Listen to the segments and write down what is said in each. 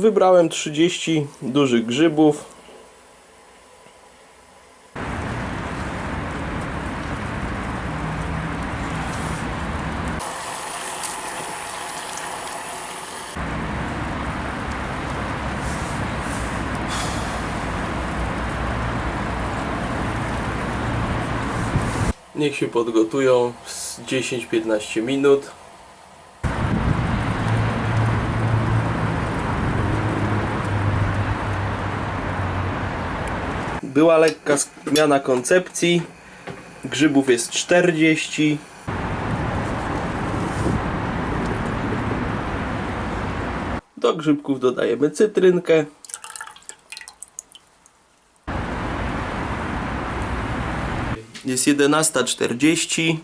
wybrałem 30 dużych grzybów. Niech się podgotują z 10-15 minut. Była lekka zmiana koncepcji. Grzybów jest 40. Do grzybków dodajemy cytrynkę. Jest 11.40.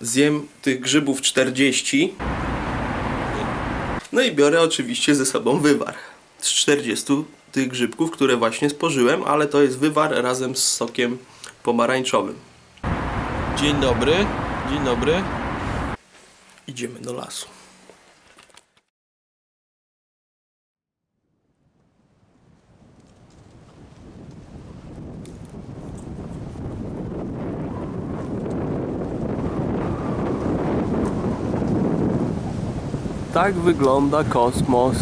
Zjem tych grzybów 40. No i biorę oczywiście ze sobą wywar. Z 40 tych grzybków, które właśnie spożyłem, ale to jest wywar razem z sokiem pomarańczowym. Dzień dobry, dzień dobry. Idziemy do lasu. Tak wygląda kosmos.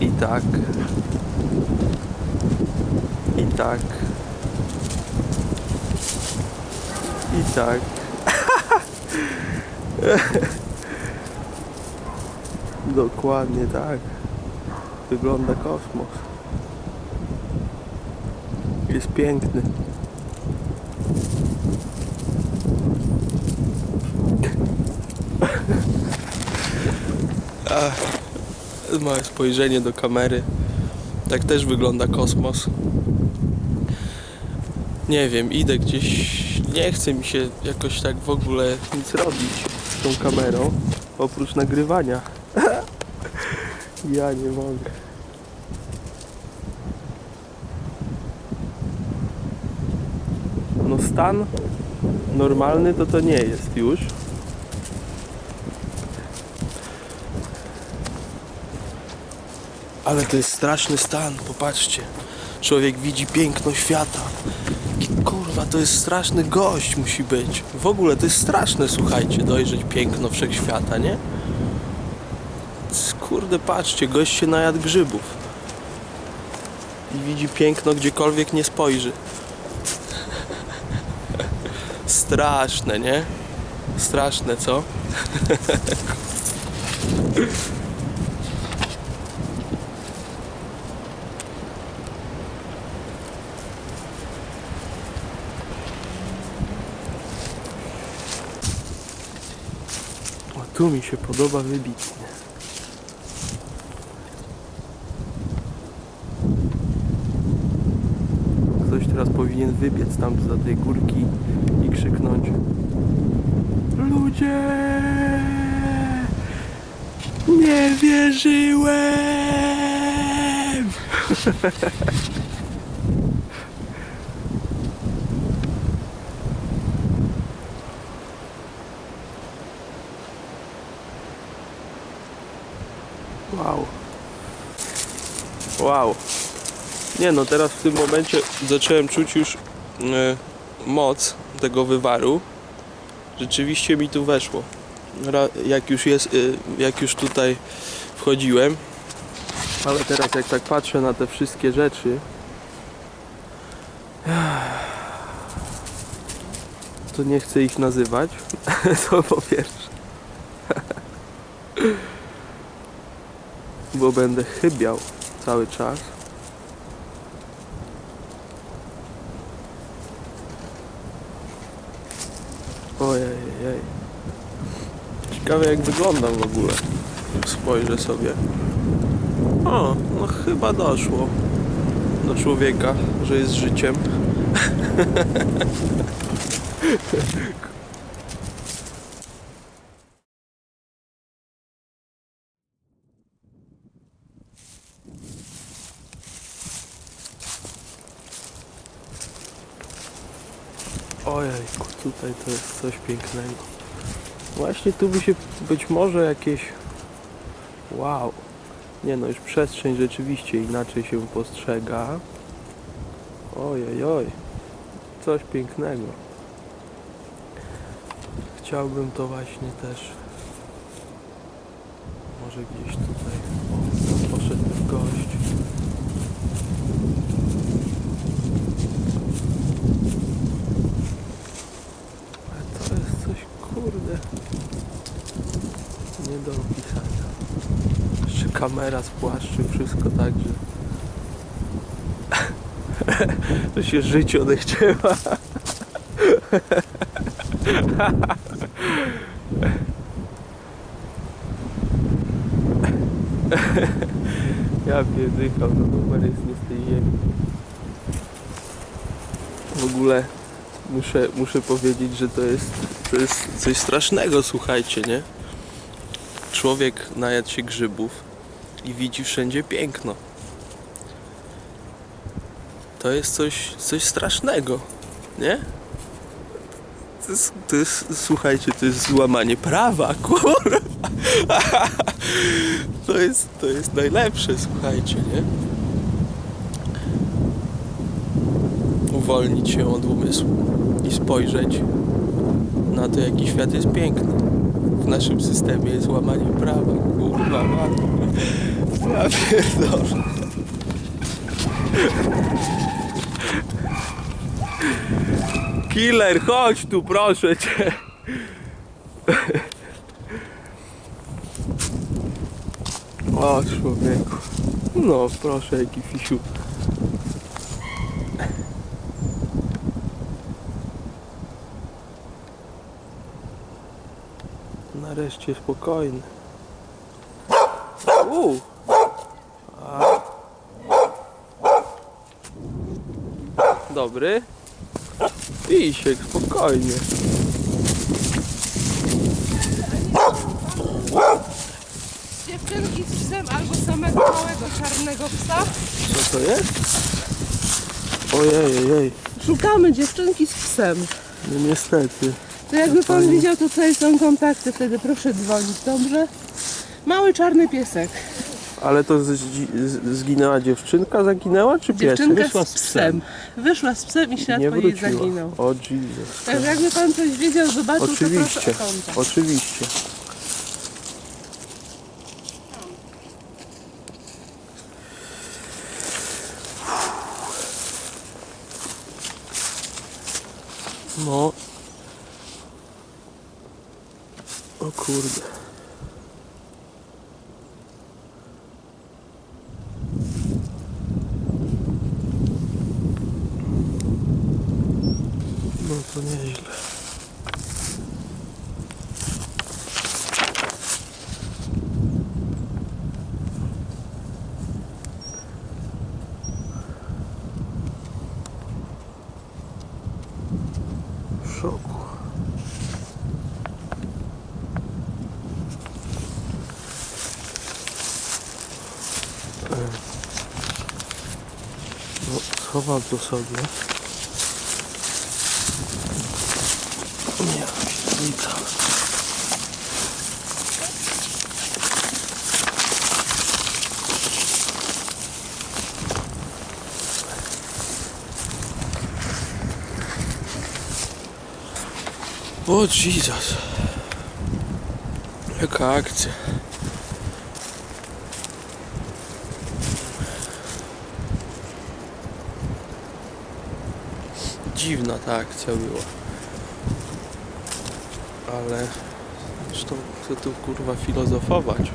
I tak. I tak. I tak. Dokładnie tak. Wygląda kosmos. Jest piękny. Ach, małe spojrzenie do kamery. Tak też wygląda kosmos. Nie wiem, idę gdzieś. Nie chce mi się jakoś tak w ogóle nic robić z tą kamerą, oprócz nagrywania. ja nie mogę. No stan normalny to to nie jest już. Ale to jest straszny stan, popatrzcie. Człowiek widzi piękno świata. Kurwa, to jest straszny gość musi być. W ogóle to jest straszne, słuchajcie, dojrzeć piękno wszechświata, nie? Kurde, patrzcie, gość się najadł grzybów. I widzi piękno gdziekolwiek nie spojrzy. Straszne, nie? Straszne, co? tu mi się podoba wybitnie. Ktoś teraz powinien wybiec tam za tej górki i krzyknąć Ludzie! Nie wierzyłem! Wow. Wow. Nie no, teraz w tym momencie zacząłem czuć już e, moc tego wywaru. Rzeczywiście mi tu weszło. Jak już jest, e, jak już tutaj wchodziłem. Ale teraz jak tak patrzę na te wszystkie rzeczy, to nie chcę ich nazywać. to po pierwsze. bo będę chybiał cały czas. Ojej. Ciekawe jak wyglądam w ogóle. Spojrzę sobie. O, no chyba doszło do człowieka, że jest życiem. Ojej, tutaj to jest coś pięknego. Właśnie tu by się być może jakieś... Wow. Nie no, już przestrzeń rzeczywiście inaczej się postrzega. Ojej, oj. Coś pięknego. Chciałbym to właśnie też... Może gdzieś tutaj... O, poszedł gość. Ale to jest coś kurde nie do opisania. Kamera spłaszczy wszystko tak, że to się życie odechciewa. Ja pierdykam, to numer jest nie z tej ziemi. W ogóle muszę, muszę powiedzieć, że to jest, to jest coś strasznego, słuchajcie, nie? Człowiek najadł się grzybów i widzi wszędzie piękno. To jest coś, coś strasznego, nie? To jest, to jest, słuchajcie, to jest złamanie prawa, kurwa. To jest, to jest najlepsze, słuchajcie, nie? Uwolnić się od umysłu i spojrzeć na to, jaki świat jest piękny. W naszym systemie jest łamanie prawa, kurwa, mać. Ja pierdolę. Killer, chodź tu, proszę cię. O, człowieku. No, proszę, jaki fisiu. Nareszcie spokojny. A. Dobry. Pisiek, spokojnie. Dziewczynki z psem albo samego małego czarnego psa. Co to jest? Ojej, ojej. Szukamy dziewczynki z psem. No niestety. To jakby pan widział, to tutaj są kontakty, wtedy proszę dzwonić, dobrze? Mały czarny piesek. Ale to z, z, zginęła dziewczynka, zaginęła czy piesek? Dziewczynka Wyszła z psem. Wyszła z psem i Nie ślad po jej wróciła. zaginął. O Jesus. Także jakby pan coś wiedział, zobaczył, to Oczywiście, proszę o kontakt. oczywiście. No. O kurde. No to nieźle. w szoku. No, schowam to sobie. Nie, widzę. O Jesus. Jaka akcja. Dziwna ta akcja była ale zresztą chcę tu kurwa filozofować.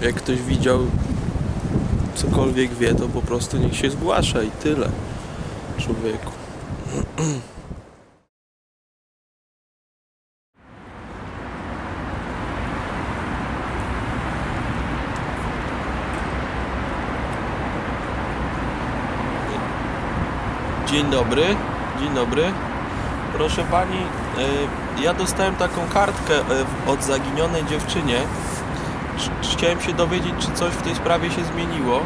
Jak ktoś widział cokolwiek wie, to po prostu niech się zgłasza i tyle. Człowieku. Dzień dobry. Dzień dobry. Proszę pani, y, ja dostałem taką kartkę y, od zaginionej dziewczynie. Ch- Chciałem się dowiedzieć, czy coś w tej sprawie się zmieniło.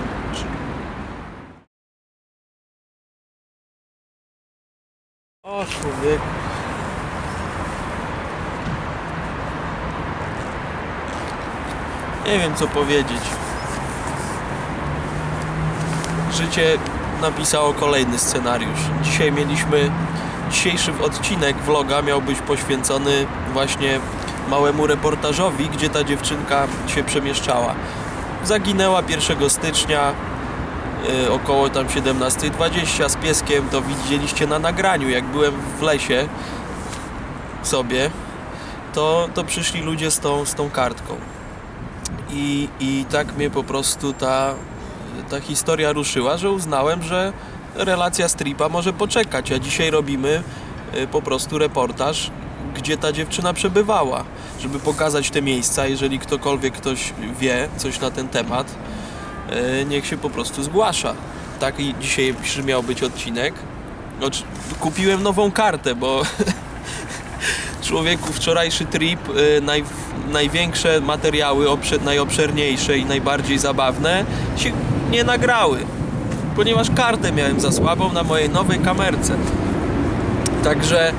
O człowiek. Nie wiem co powiedzieć. Życie napisało kolejny scenariusz. Dzisiaj mieliśmy. Dzisiejszy odcinek vloga miał być poświęcony właśnie małemu reportażowi, gdzie ta dziewczynka się przemieszczała. Zaginęła 1 stycznia y, około tam 17.20 z pieskiem. To widzieliście na nagraniu, jak byłem w lesie sobie, to, to przyszli ludzie z tą, z tą kartką. I, I tak mnie po prostu ta, ta historia ruszyła, że uznałem, że relacja stripa może poczekać, a dzisiaj robimy y, po prostu reportaż, gdzie ta dziewczyna przebywała, żeby pokazać te miejsca, jeżeli ktokolwiek ktoś wie coś na ten temat, y, niech się po prostu zgłasza. Tak i dzisiaj miał być odcinek. Kupiłem nową kartę, bo człowieku wczorajszy trip, y, naj, największe materiały, obsze, najobszerniejsze i najbardziej zabawne się nie nagrały, ponieważ kartę miałem za słabą na mojej nowej kamerce. Także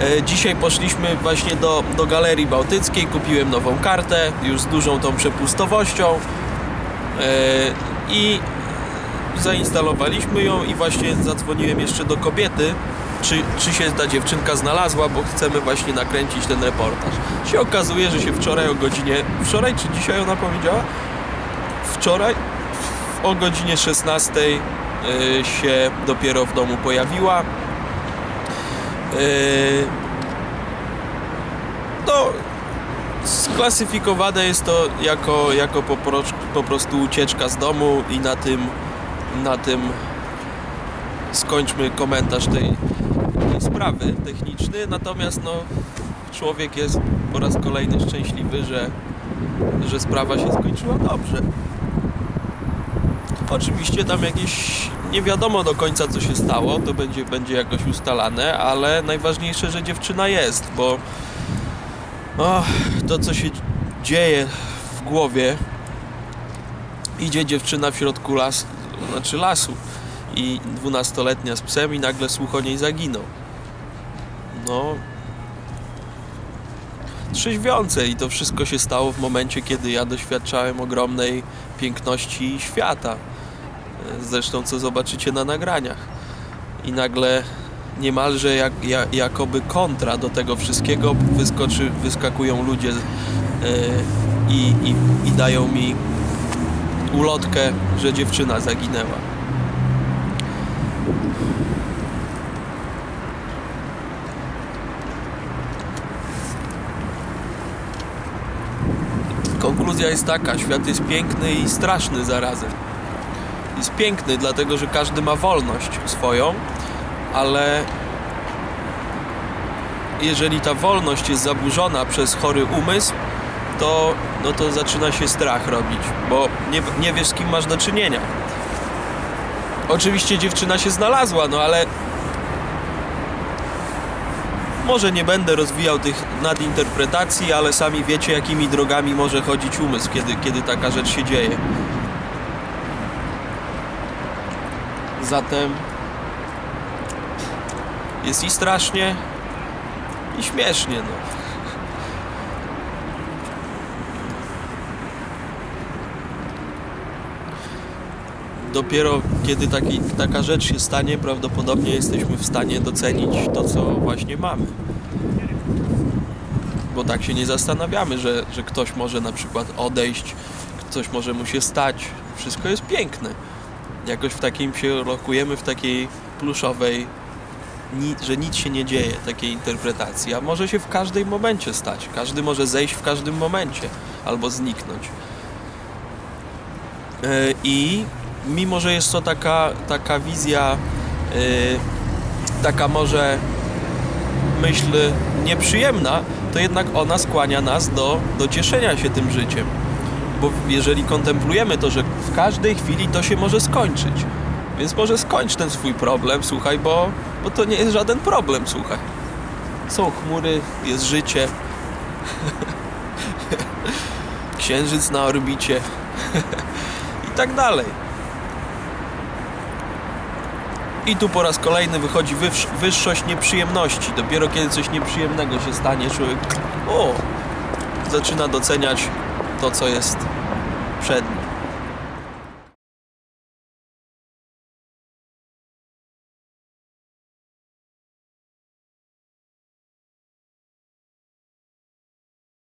e, dzisiaj poszliśmy właśnie do, do Galerii Bałtyckiej, kupiłem nową kartę, już z dużą tą przepustowością e, i zainstalowaliśmy ją i właśnie zadzwoniłem jeszcze do kobiety, czy, czy się ta dziewczynka znalazła, bo chcemy właśnie nakręcić ten reportaż. Się okazuje, że się wczoraj o godzinie, wczoraj czy dzisiaj ona powiedziała? Wczoraj o godzinie 16 y, się dopiero w domu pojawiła. Y, To sklasyfikowane jest to jako, jako po prostu ucieczka z domu i na tym, na tym skończmy komentarz tej, tej sprawy techniczny. Natomiast no, człowiek jest po raz kolejny szczęśliwy, że, że sprawa się skończyła dobrze. Oczywiście tam jakieś nie wiadomo do końca co się stało, to będzie, będzie jakoś ustalane, ale najważniejsze, że dziewczyna jest, bo o, to co się dzieje w głowie idzie dziewczyna w środku lasu, znaczy lasu i dwunastoletnia z psem i nagle słuch o niej zaginął. No trzeźwiące i to wszystko się stało w momencie, kiedy ja doświadczałem ogromnej piękności świata. Zresztą co zobaczycie na nagraniach. I nagle niemalże jak, jak, jakoby kontra do tego wszystkiego wyskoczy, wyskakują ludzie yy, i, i, i dają mi ulotkę, że dziewczyna zaginęła. Konkluzja jest taka, świat jest piękny i straszny zarazem. Jest piękny, dlatego że każdy ma wolność swoją, ale jeżeli ta wolność jest zaburzona przez chory umysł, to, no to zaczyna się strach robić, bo nie, nie wiesz z kim masz do czynienia. Oczywiście dziewczyna się znalazła, no ale może nie będę rozwijał tych nadinterpretacji, ale sami wiecie, jakimi drogami może chodzić umysł, kiedy, kiedy taka rzecz się dzieje. Zatem jest i strasznie, i śmiesznie, no. Dopiero kiedy taki, taka rzecz się stanie, prawdopodobnie jesteśmy w stanie docenić to, co właśnie mamy. Bo tak się nie zastanawiamy, że, że ktoś może na przykład odejść, coś może mu się stać. Wszystko jest piękne. Jakoś w takim się lokujemy w takiej pluszowej, że nic się nie dzieje, takiej interpretacji. A może się w każdym momencie stać. Każdy może zejść w każdym momencie albo zniknąć. E, I mimo, że jest to taka, taka wizja, yy, taka może myśl nieprzyjemna, to jednak ona skłania nas do, do cieszenia się tym życiem. Bo jeżeli kontemplujemy to, że w każdej chwili to się może skończyć. Więc może skończ ten swój problem, słuchaj, bo, bo to nie jest żaden problem, słuchaj. Są chmury, jest życie. Księżyc na orbicie. I tak dalej. I tu po raz kolejny wychodzi wyż, wyższość nieprzyjemności. Dopiero kiedy coś nieprzyjemnego się stanie, człowiek o, zaczyna doceniać to, co jest przed nim.